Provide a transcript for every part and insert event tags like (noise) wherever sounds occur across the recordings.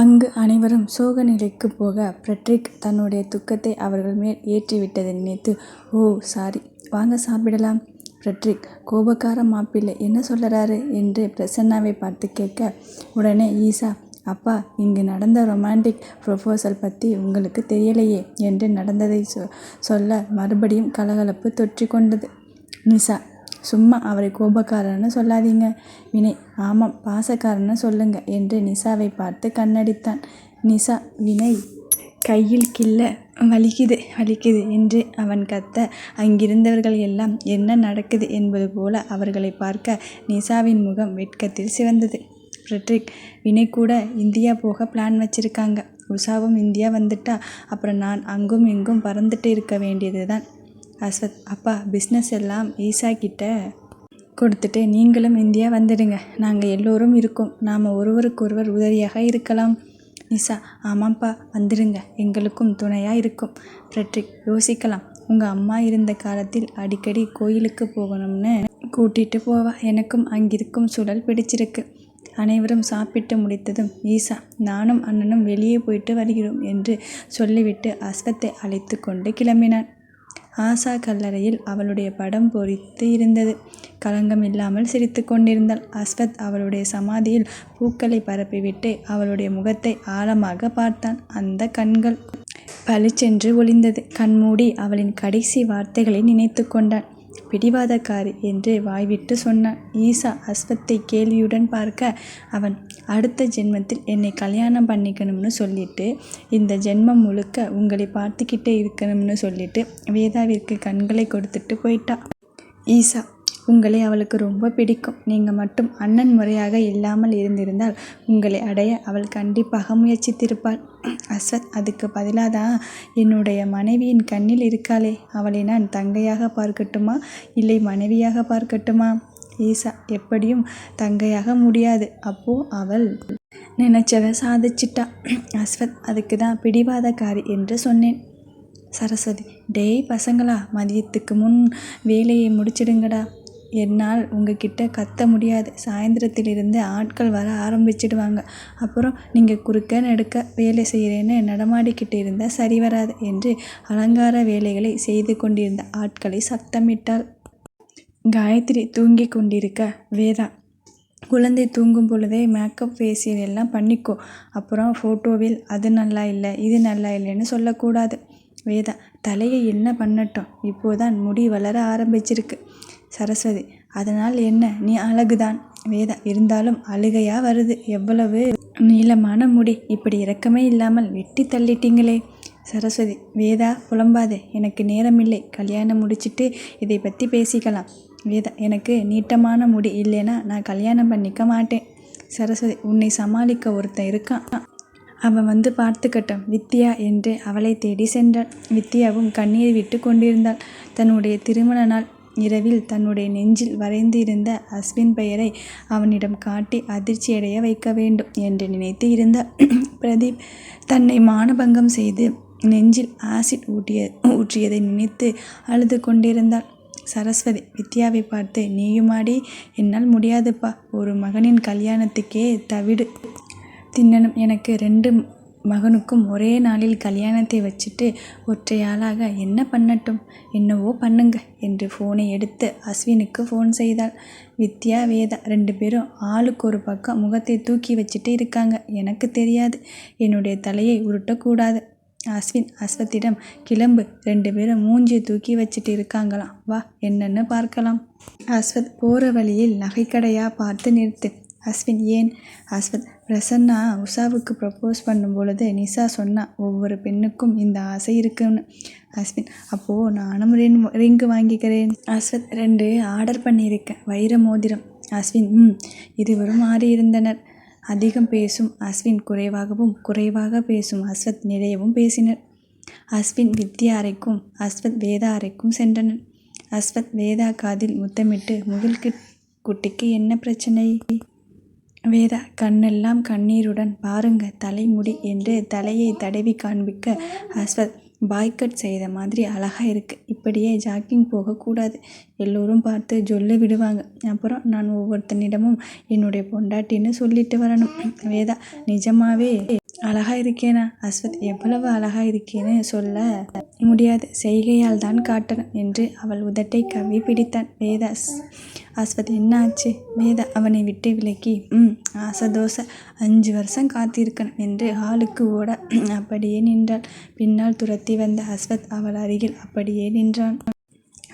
அங்கு அனைவரும் சோக நிலைக்குப் போக ஃப்ரெட்ரிக் தன்னுடைய துக்கத்தை அவர்கள் மேல் ஏற்றிவிட்டதை நினைத்து ஓ சாரி வாங்க சாப்பிடலாம். ஃப்ரெட்ரிக் கோபக்கார மாப்பிள்ளை என்ன சொல்லறாரு? என்று பிரசன்னாவை பார்த்து கேட்க உடனே ஈசா அப்பா இங்கு நடந்த ரொமான்டிக் ப்ரொபோசல் பற்றி உங்களுக்கு தெரியலையே என்று நடந்ததை சொ சொல்ல மறுபடியும் கலகலப்பு தொற்றிக் கொண்டது நிசா சும்மா அவரை கோபக்காரன்னு சொல்லாதீங்க. வினய் ஆமாம் பாசக்காரன்னு சொல்லுங்க என்று நிசாவை பார்த்து கண்ணடித்தான். நிசா வினய் கையில் கிள்ள வலிக்குது வலிக்குது என்று அவன் கத்த அங்கிருந்தவர்கள் எல்லாம் என்ன நடக்குது என்பது போல அவர்களை பார்க்க நிசாவின் முகம் வெட்கத்தில் சிவந்தது. ஃப்ரெட்ரிக் வினய் கூட இந்தியா போக பிளான் வச்சிருக்காங்க. உஷாவும் இந்தியா வந்துட்டா அப்புறம் நான் அங்கும் இங்கும் பறந்துட்டு இருக்க வேண்டியது தான் அஸ்வத் அப்பா பிஸ்னஸ் எல்லாம் ஈசா கிட்ட கொடுத்துட்டு நீங்களும் இந்தியா வந்துடுங்க. நாங்கள் எல்லோரும் இருக்கோம். நாம் ஒருவருக்கொருவர் உதவியாக இருக்கலாம். நிசா ஆமாம்ப்பா வந்துடுங்க. எங்களுக்கும் துணையாக இருக்கும். ஃப்ரெட்ரிக் யோசிக்கலாம். உங்கள் அம்மா இருந்த காலத்தில் அடிக்கடி கோயிலுக்கு போகணும்னு கூட்டிகிட்டு போவா. எனக்கும் அங்கிருக்கும் சூழல் பிடிச்சிருக்கு. அனைவரும் சாப்பிட்டு முடித்ததும் ஈசா நானும் அண்ணனும் வெளியே போயிட்டு வருகிறோம் என்று சொல்லிவிட்டு அஸ்வத்தை அழைத்து கொண்டு கிளம்பினான். ஆசா கல்லறையில் அவளுடைய படம் பொறித்து இருந்தது. களங்கம் இல்லாமல் சிரித்து கொண்டிருந்தாள். அஸ்வத் அவளுடைய சமாதியில் பூக்களை பரப்பிவிட்டு அவளுடைய முகத்தை ஆழமாக பார்த்தான். அந்த கண்கள் பளிச்சென்று ஒளிந்தது. கண்மூடி அவளின் கடைசி வார்த்தைகளை நினைத்து கொண்டான். பிடிவாதக்காரி என்று வாய்விட்டு சொன்னான். ஈசா அஸ்வத்தை கேள்வியுடன் பார்க்க அவன் அடுத்த ஜென்மத்தில் என்னை கல்யாணம் பண்ணிக்கணும்னு சொல்லிட்டு இந்த ஜென்மம் முழுக்க உங்களை பார்த்துக்கிட்டே இருக்கணும்னு சொல்லிட்டு வேதாவிற்கு கண்களை கொடுத்துட்டு போயிட்டா. ஈசா உங்களை அவளுக்கு ரொம்ப பிடிக்கும். நீங்கள் மட்டும் அண்ணன் முறையாக இல்லாமல் இருந்திருந்தால் உங்களை அடைய அவள் கண்டிப்பாக முயற்சித்திருப்பாள். அஸ்வத் அதுக்கு பதிலாதான் என்னுடைய மனைவியின் கண்ணில் இருக்காளே அவளை நான் தங்கையாக பார்க்கட்டுமா இல்லை மனைவியாக பார்க்கட்டுமா? ஈசா எப்படியும் தங்கையாக முடியாது. அப்போது அவள் நினைச்சத சாதிச்சிட்டா. அஸ்வத் அதுக்கு தான் பிடிவாதக்காரி என்று சொன்னேன். சரஸ்வதி டேய் பசங்களா மதியத்துக்கு முன் வேலையை முடிச்சிடுங்கடா. என்னால் உங்ககிட்ட கத்த முடியாது. சாயந்தரத்திலிருந்து ஆட்கள் வர ஆரம்பிச்சிடுவாங்க. அப்புறம் நீங்கள் குறுக்க நடுக்க வேலை செய்கிறேன்னு நடமாடிக்கிட்டு இருந்தால் சரி வராது என்று அலங்கார வேலைகளை செய்து கொண்டிருந்த ஆட்களை சத்தமிட்டாள். காயத்ரி தூங்கிக் கொண்டிருக்க வேதா குழந்தை தூங்கும் பொழுதே மேக்கப் ஃபேஷியல் எல்லாம் பண்ணிக்கோ. அப்புறம் ஃபோட்டோவில் அது நல்லா இல்லை இது நல்லா இல்லைன்னு சொல்லக்கூடாது. வேதா தலையை என்ன பண்ணட்டும் இப்போதான் முடி வளர ஆரம்பிச்சிருக்கு. சரஸ்வதி அதனால் என்ன நீ அழகுதான். வேதா இருந்தாலும் அழுகையா வருது. எவ்வளவு நீளமான முடி இப்படி இறக்கமே இல்லாமல் வெட்டி தள்ளிட்டீங்களே. சரஸ்வதி வேதா புலம்பாதே எனக்கு நேரமில்லை. கல்யாணம் முடிச்சிட்டு இதை பற்றி பேசிக்கலாம். வேதா எனக்கு நீட்டமான முடி இல்லைன்னா நான் கல்யாணம் பண்ணிக்க மாட்டேன். சரஸ்வதி உன்னை சமாளிக்க ஒருத்தன் இருக்கான். அவன் வந்து பார்த்துக்கட்டும். வித்யா என்று அவளை தேடி சென்றான். வித்யாவும் கண்ணீர் விட்டு கொண்டிருந்தாள். தன்னுடைய திருமண நாள் இரவில் தன்னுடைய நெஞ்சில் வரைந்து இருந்த அஸ்வின் பெயரை அவனிடம் காட்டி அதிர்ச்சியடைய வைக்க வேண்டும் என்று நினைத்து இருந்த (clears throat) பிரதீப் தன்னை மானபங்கம் செய்து நெஞ்சில் ஆசிட் ஊட்டிய ஊற்றியதை நினைத்து அழுது கொண்டிருந்தாள். சரஸ்வதி வித்யாவை பார்த்து நீயுமாடி என்னால் முடியாதுப்பா. ஒரு மகனின் கல்யாணத்துக்கே தவிடு தின்னணும். எனக்கு ரெண்டு மகனுக்கும் ஒரே நாளில் கல்யாணத்தை வச்சிட்டு ஒற்றையாளாக என்ன பண்ணட்டும். என்னவோ பண்ணுங்க என்று ஃபோனை எடுத்து அஸ்வினுக்கு ஃபோன் செய்தாள். வித்யா வேதா ரெண்டு பேரும் ஆளுக்கு ஒரு பக்கம் முகத்தை தூக்கி வச்சிட்டு இருக்காங்க. எனக்கு தெரியாது. என்னுடைய தலையை உருட்டக்கூடாது. அஸ்வின் அஸ்வத்திடம் கிளம்பு ரெண்டு பேரும் மூஞ்சியை தூக்கி வச்சுட்டு இருக்காங்களாம் வா என்னன்னு பார்க்கலாம். அஸ்வத் போகிற வழியில் நகைக்கடையாக பார்த்து நிறுத்து. அஸ்வின் ஏன்? அஸ்வத் பிரசன்னா உஷாவுக்கு ப்ரப்போஸ் பண்ணும் பொழுது நிஷா சொன்னா ஒவ்வொரு பெண்ணுக்கும் இந்த ஆசை இருக்குன்னு. அஸ்வின் அப்போது நானும் ரிங் வாங்கிக்கிறேன். அஸ்வத் ரெண்டு ஆர்டர் பண்ணியிருக்கேன் வைர மோதிரம். அஸ்வின் ம் இருவரும் மாறியிருந்தனர். அதிகம் பேசும் அஸ்வின் குறைவாகவும் குறைவாக பேசும் அஸ்வத் நிறையவும் பேசினர். அஸ்வின் வித்யா அறைக்கும் அஸ்வத் வேதா அறைக்கும் சென்றனர். அஸ்வத் வேதா காதில் முத்தமிட்டு முகில் குட்டிக்கு என்ன பிரச்சனை? வேதா கண்ணெல்லாம் கண்ணீருடன் பாருங்க தலைமுடி என்று தலையை தடவி காண்பிக்க அஸ்வத் பாய் கட் செய்த மாதிரி அழகாக இருக்குது இப்படியே ஜாக்கிங் போகக்கூடாது. எல்லோரும் பார்த்து சொல்ல விடுவாங்க. அப்புறம் நான் ஒவ்வொருத்தனிடமும் என்னுடைய பொண்டாட்டின்னு சொல்லிட்டு வரணும். வேதா நிஜமாவே அழகாக இருக்கேனா அஸ்வத் எவ்வளவு அழகாக இருக்கேன்னு சொல்ல முடியாது. செய்கையால் தான் காட்டணும் என்று அவள் உதட்டை கவ்வி பிடித்தான். வேதாஸ் அஸ்வத் என்ன ஆச்சு? வேதா அவனை விட்டு விலக்கி ம் ஆசதோச அஞ்சு வருஷம் காத்திருக்கணும் என்று ஹாலுக்கு ஓட (clears throat) அப்படியே நின்றாள். பின்னால் துரத்தி வந்த அஸ்வத் அவள் அருகில் அப்படியே நின்றான்.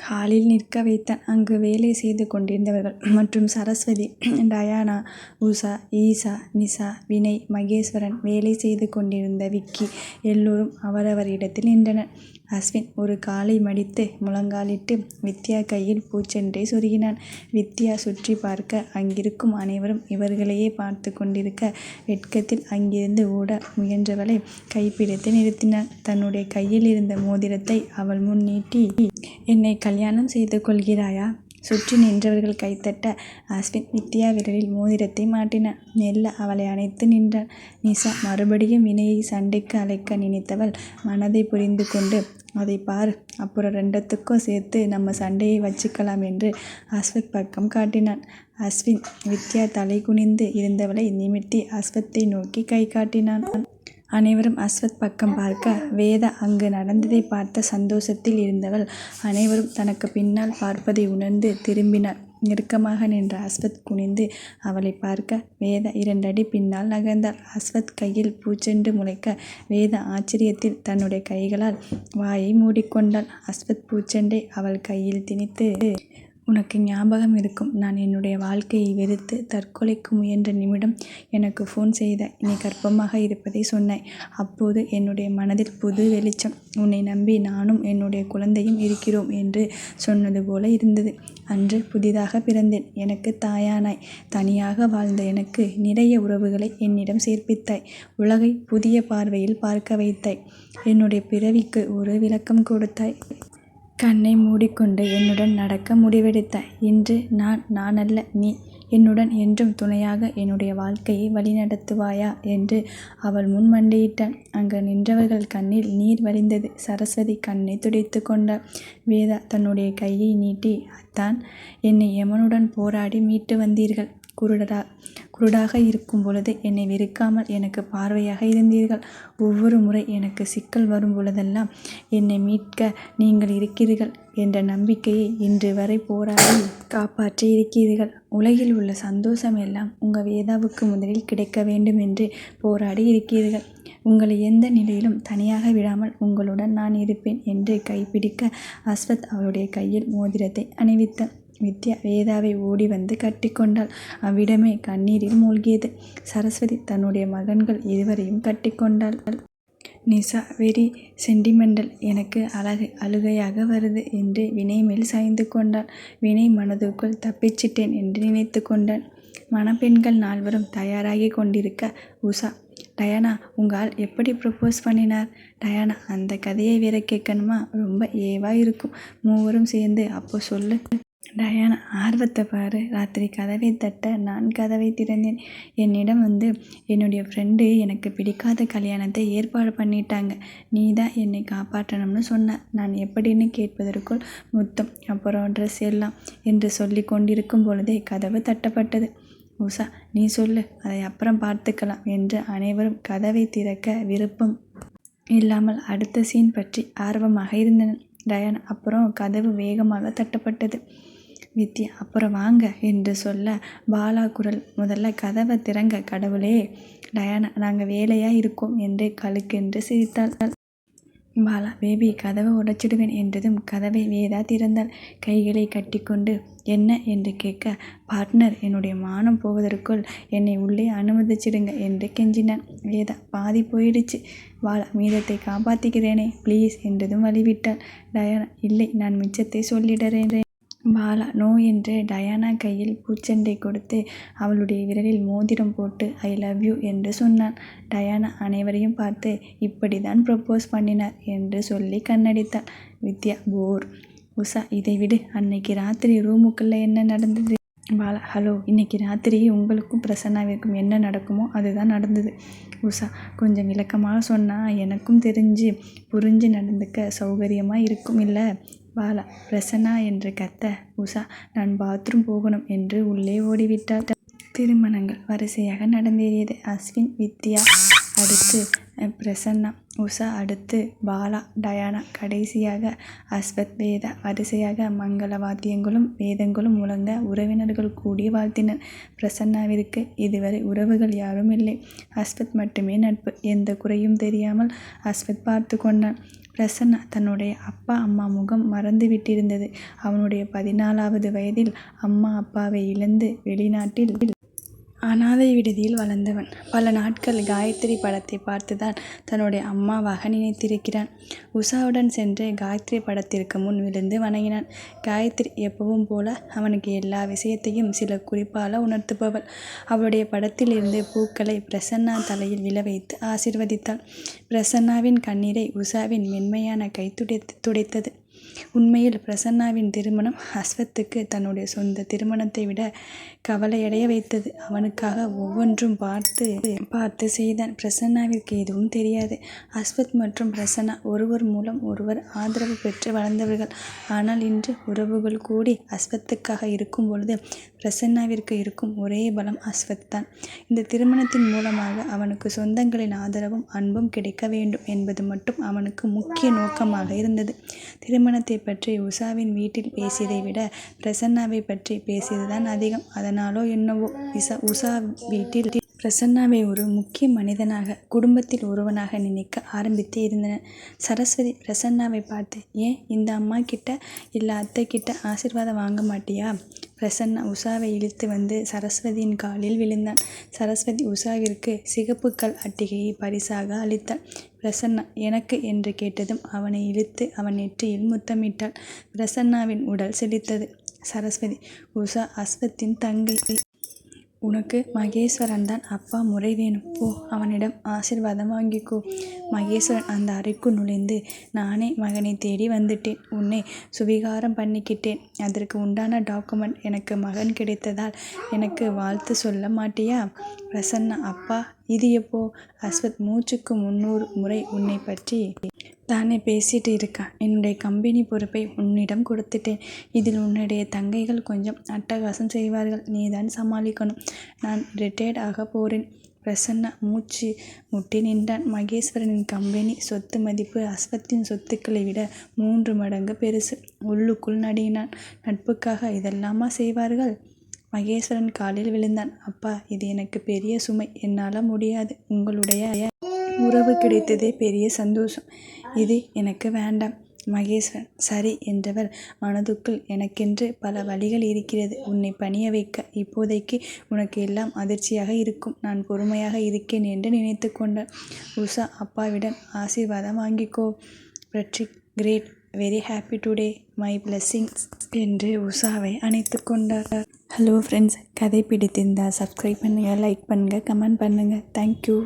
ஹாலில் நிற்க வைத்தான். அங்கு வேலை செய்து கொண்டிருந்தவர்கள் (clears throat) மற்றும் சரஸ்வதி (clears throat) டயானா உஷா ஈசா நிஷா வினய் மகேஸ்வரன் வேலை செய்து கொண்டிருந்த விக்கி எல்லோரும் அவரவர் இடத்தில் நின்றனர். அஸ்வின் ஒரு காலை மடித்து முழங்காலிட்டு வித்யா கையில் பூச்செண்டை சொருகினான். வித்யா சுற்றி பார்க்க அங்கிருக்கும் அனைவரும் இவர்களையே பார்த்து கொண்டிருக்க வெட்கத்தில் அங்கிருந்து ஓட முயன்றவளை கைப்பிடித்து நிறுத்தினான். தன்னுடைய கையில் இருந்த மோதிரத்தை அவள் முன் நீட்டி என்னை கல்யாணம் செய்து கொள்கிறாயா? சுற்றி நின்றவர்கள் கைத்தட்ட அஸ்வின் வித்யா விரலில் மோதிரத்தை மாட்டினான் மெல்ல அவளை அணைத்து நின்றாள். நிஷா மறுபடியும் வினையை சண்டைக்கு அழைக்க நினைத்தவள் மனதை புரிந்து கொண்டு அதை பார் அப்புறம் ரெண்டத்துக்கும் சேர்த்து நம்ம சண்டையை வச்சுக்கலாம் என்று அஸ்வத் பக்கம் காட்டினான். அஸ்வின் வித்யா தலை குனிந்து இருந்தவளை நிமிர்த்தி அஸ்வத்தை நோக்கி கை காட்டினான். அனைவரும் அஸ்வத் பக்கம் பார்க்க வேதா அங்கு நடந்ததை பார்த்த சந்தோஷத்தில் இருந்தவள் அனைவரும் தனக்கு பின்னால் பார்ப்பதை உணர்ந்து திரும்பினார். நெருக்கமாக நின்ற அஸ்வத் குனிந்து அவளை பார்க்க வேதா இரண்டடி பின்னால் நகர்ந்தாள். அஸ்வத் கையில் பூச்செண்டு முளைக்க வேதா ஆச்சரியத்தில் தன்னுடைய கைகளால் வாயை மூடிக்கொண்டாள். அஸ்வத் பூச்செண்டை அவள் கையில் திணித்து உனக்கு ஞாபகம் இருக்கும். நான் என்னுடைய வாழ்க்கையை வெறுத்து தற்கொலைக்கு முயன்ற நிமிடம் எனக்கு ஃபோன் செய்த. நீ கர்ப்பமாக இருப்பதை சொன்னாய். அப்போது என்னுடைய மனதில் புது வெளிச்சம். உன்னை நம்பி நானும் என்னுடைய குழந்தையும் இருக்கிறோம் என்று சொன்னது போல இருந்தது. அன்று புதிதாக பிறந்தேன். எனக்கு தாயானாய். தனியாக வாழ்ந்த எனக்கு நிறைய உறவுகளை என்னிடம் சேர்ப்பித்தாய். உலகை புதிய பார்வையில் பார்க்க வைத்தாய். என்னுடைய பிறவிக்கு ஒரு விளக்கம் கொடுத்தாய். கண்ணை மூடிக்கொண்டு என்னுடன் நடக்க முடிவெடுத்தாய் இன்று நான் நானல்ல நீ என்னுடன் என்றும் துணையாக என்னுடைய வாழ்க்கையை வழிநடத்துவாயா? என்று அவள் முன் மண்டியிட்டாள் அங்கு நின்றவர்கள் கண்ணில் நீர் வழிந்தது. சரஸ்வதி கண்ணை துடைத்து கொண்டாள். வேதா தன்னுடைய கையை நீட்டி அத்தான் என்னை யமனுடன் போராடி மீட்டு வந்தீர்கள். குருடரா குருடாக இருக்கும் பொழுது என்னை வெறுக்காமல் எனக்கு பார்வையாக இருந்தீர்கள். ஒவ்வொரு முறை எனக்கு சிக்கல் வரும் பொழுதெல்லாம் என்னை மீட்க நீங்கள் இருக்கிறீர்கள் என்ற நம்பிக்கையை இன்று வரை போராடி காப்பாற்றி இருக்கிறீர்கள். உலகில் உள்ள சந்தோஷம் எல்லாம் உங்கள் வேதாவுக்கு முதலில் கிடைக்க வேண்டும் என்று போராடி இருக்கிறீர்கள். உங்களை எந்த நிலையிலும் தனியாக விடாமல் உங்களுடன் நான் இருப்பேன் என்று கைப்பிடிக்க அஸ்வத் அவருடைய கையில் மோதிரத்தை அணிவித்தான். வித்யா வேதாவை ஓடி வந்து கட்டிக்கொண்டாள். அவ்விடமே கண்ணீரில் மூழ்கியது. சரஸ்வதி தன்னுடைய மகன்கள் இருவரையும் கட்டிக்கொண்டாள். நிஷா வெரி சென்டிமெண்டல் எனக்கு அழகு அழுகையாக வருது என்று வினை மேல் சாய்ந்து கொண்டாள். வினை மனதுக்குள் தப்பிச்சிட்டேன் என்று நினைத்து கொண்டான் மணப்பெண்கள் நால்வரும் தயாராகி கொண்டிருக்க உஷா டயானா உங்கள் எப்படி ப்ரப்போஸ் பண்ணினார்? டயானா அந்த கதையை வேற கேட்கணுமா? ரொம்ப ஏவா இருக்கும். மூவரும் சேர்ந்து அப்போ சொல்லு. டயானா ஆர்வத்தை பாரு. ராத்திரி கதவை தட்ட நான் கதவை திறந்தேன். என்னிடம் வந்து என்னுடைய ஃப்ரெண்டு எனக்கு பிடிக்காத கல்யாணத்தை ஏற்பாடு பண்ணிட்டாங்க. நீ தான் என்னை காப்பாற்றணும்னு சொன்ன. நான் எப்படின்னு கேட்பதற்குள் முத்தம் அப்புறம் ட்ரெஸ் எல்லாம் என்று சொல்லி கொண்டிருக்கும் பொழுதே கதவு தட்டப்பட்டது. உஷா நீ சொல்லு. அதை அப்புறம் பார்த்துக்கலாம் என்று அனைவரும் கதவை திறக்க விருப்பம் இல்லாமல் அடுத்த சீன் பற்றி ஆர்வமாக இருந்தனர். டயானா அப்புறம் கதவு வேகமாக தட்டப்பட்டது. வித்யா அப்புறம் வாங்க என்று சொல்ல பாலா குரல். முதல்ல கதவை திறங்க கடவுளே டயானா நாங்கள் வேலையாக இருக்கோம் என்று கழுக்கென்று சிரித்தாள். பாலா பேபி கதவை உடைச்சிடுவேன் என்றதும் கதவை வேதா திறந்தாள். கைகளை கட்டிக்கொண்டு என்ன? என்று கேட்க பார்ட்னர் என்னுடைய மானம் போவதற்குள் என்னை உள்ளே அனுமதிச்சிடுங்க என்று கெஞ்சினான். வேதா பாதி போயிடுச்சு. பாலா மீதத்தை காப்பாற்றிக்கிறேனே ப்ளீஸ் என்றதும் வழிவிட்டாள். டயானா இல்லை நான் மிச்சத்தை சொல்லிடுறேன். பாலா நோ என்று டயானா கையில் பூச்செண்டை கொடுத்து அவளுடைய விரலில் மோதிரம் போட்டு ஐ லவ் யூ என்று சொன்னான். டயானா அனைவரையும் பார்த்து இப்படி தான் ப்ரப்போஸ் பண்ணினார் என்று சொல்லி கண்ணடித்தாள். வித்யா போர். உஷா இதை விடு. அன்னைக்கு ராத்திரி ரூமுக்குள்ளே என்ன நடந்தது? பாலா ஹலோ இன்னைக்கு ராத்திரி உங்களுக்கும் பிரசன்னாவிற்கும் என்ன நடக்குமோ அதுதான் நடந்தது. உஷா கொஞ்சம் விளக்கமாக சொன்னால் எனக்கும் தெரிஞ்சு புரிஞ்சு நடந்துக்க சௌகரியமாக இருக்கும் இல்லை? பாலா பிரசன்னா என்று கத்த உஷா நான் பாத்ரூம் போகணும் என்று உள்ளே ஓடிவிட்டாள். திருமணங்கள் வரிசையாக நடந்தேறியது. அஸ்வின் வித்யா அடுத்து பிரசன்னா உஷா அடுத்து பாலா டயானா கடைசியாக அஸ்வத் வேதா வரிசையாக மங்கள வாத்தியங்களும் வேதங்களும் முழங்க உறவினர்கள் கூடி வாழ்த்தினர். பிரசன்னாவிற்கு இதுவரை உறவுகள் யாரும் இல்லை. அஸ்வத் மட்டுமே நட்பு. எந்த குறையும் தெரியாமல் அஸ்வத் பார்த்து கொண்டான். பிரசன்னா தன்னுடைய அப்பா அம்மா முகம் மறந்து விட்டிருந்தது அவனுடைய பதினாலாவது வயதில் அம்மா அப்பாவை இழந்து வெளிநாட்டில் அனாதை விடுதியில் வளர்ந்தவன். பல நாட்கள் காயத்ரி படத்தை பார்த்துதான் தன்னுடைய அம்மாவாக நினைத்திருக்கிறான். உஷாவுடன் சென்று காயத்ரி படத்திற்கு முன் விழுந்து வணங்கினான். காயத்ரி எப்பவும் போல அவனுக்கு எல்லா விஷயத்தையும் சில குறிப்பால் உணர்த்துபவள். அவளுடைய படத்தில் இருந்து பூக்களை பிரசன்னா தலையில் விழ வைத்து ஆசிர்வதித்தாள். பிரசன்னாவின் கண்ணீரை உஷாவின் மென்மையான கை துடைத்து துடைத்தது. உண்மையில் பிரசன்னாவின் திருமணம் அஸ்வத்துக்கு தன்னுடைய சொந்த திருமணத்தை விட கவலையடைய வைத்தது. அவனுக்காக ஒவ்வொன்றும் பார்த்து பார்த்து செய்தான். பிரசன்னாவிற்கு எதுவும் தெரியாது. அஸ்வத் மற்றும் பிரசன்னா ஒருவர் மூலம் ஒருவர் ஆதரவு பெற்று வளர்ந்தவர்கள். ஆனால் இன்று உறவுகள் கூடி அஸ்வத்துக்காக இருக்கும் பொழுது பிரசன்னாவிற்கு இருக்கும் ஒரே பலம் அஸ்வத் தான் இந்த திருமணத்தின் மூலமாக அவனுக்கு சொந்தங்களின் ஆதரவும் அன்பும் கிடைக்க வேண்டும் என்பது மட்டும் அவனுக்கு முக்கிய நோக்கமாக இருந்தது. திருமணத்தை பற்றி உஷாவின் வீட்டில் பேசியதை விட பிரசன்னாவை பற்றி பேசியதுதான் அதிகம். அதனாலோ என்னவோ இசா உஷா வீட்டில் பிரசன்னாவை ஒரு முக்கிய மனிதனாக குடும்பத்தில் ஒருவனாக நினைக்க ஆரம்பித்து இருந்தனர். சரஸ்வதி பிரசன்னாவை பார்த்து ஏன் இந்த அம்மா கிட்ட இல்லை அத்தை கிட்ட ஆசீர்வாதம் வாங்க மாட்டியா? பிரசன்னா உஷாவை இழுத்து வந்து சரஸ்வதியின் காலில் விழுந்தான். சரஸ்வதி உஷாவிற்கு சிகப்பு கல் அட்டிகையை பரிசாக அளித்தாள். பிரசன்னா. எனக்கு என்று கேட்டதும் அவனை இழுத்து அவன் நெற்றியில் முத்தமிட்டாள். பிரசன்னாவின் உடல் செழித்தது. சரஸ்வதி உஷா அஸ்வத்தின் தங்கை. உனக்கு மகேஸ்வரன் தான் அப்பா முறை வேணும் போ அவனிடம் ஆசிர்வாதம் வாங்கிக்கோ. மகேஸ்வரன் அந்த அறைக்குள் நுழைந்து நானே மகனை தேடி வந்துட்டேன். உன்னை சுவிகாரம் பண்ணிக்கிட்டேன். அதற்கு உண்டான டாக்குமெண்ட் எனக்கு மகன் கிடைத்ததால் எனக்கு வாழ்த்து சொல்ல மாட்டியா? பிரசன்னா அப்பா இது எப்போ? அஸ்வத் மூச்சுக்கு முன்னூறு முறை உன்னை பற்றி தானே பேசிட்டு இருக்கா? என்னுடைய கம்பெனி பொறுப்பை உன்னிடம் கொடுத்துட்டேன். இதில் உன்னுடைய தங்கைகள் கொஞ்சம் அட்டகாசம் செய்வார்கள். நீதான் சமாளிக்கணும். நான் ரிட்டையர்ட் ஆக போகிறேன் பிரசன்னா மூச்சு முட்டி நின்றான். மகேஸ்வரனின் கம்பெனி சொத்து மதிப்பு அஸ்வத்தின் சொத்துக்களை விட மூன்று மடங்கு பெருசு. உள்ளுக்குள் நடினான். நட்புக்காக இதெல்லாமா செய்வார்கள்? மகேஸ்வரன் காலில் விழுந்தான். அப்பா இது எனக்கு பெரிய சுமை. என்னால் முடியாது. உங்களுடைய உறவு கிடைத்ததே பெரிய சந்தோஷம். இது எனக்கு வேண்டாம் மகேஸ்வரன் சரி என்றவர் மனதுக்குள் எனக்கென்று பல வழிகள் இருக்கிறது. உன்னை பணிய வைக்க இப்போதைக்கு உனக்கு எல்லாம் அதிர்ச்சியாக இருக்கும். நான் பொறுமையாக இருக்கேன் என்று நினைத்து கொண்டார். உஷா அப்பாவிடம் ஆசீர்வாதம் வாங்கிக்கோ. Frederick great. Very happy today. My blessings என்று உஷாவை அணைத்து கொண்டார். ஹலோ ஃப்ரெண்ட்ஸ் கதை பிடித்திருந்தால் சப்ஸ்கிரைப் பண்ணுங்கள் லைக் பண்ணுங்கள் கமெண்ட் பண்ணுங்கள் தேங்க்யூ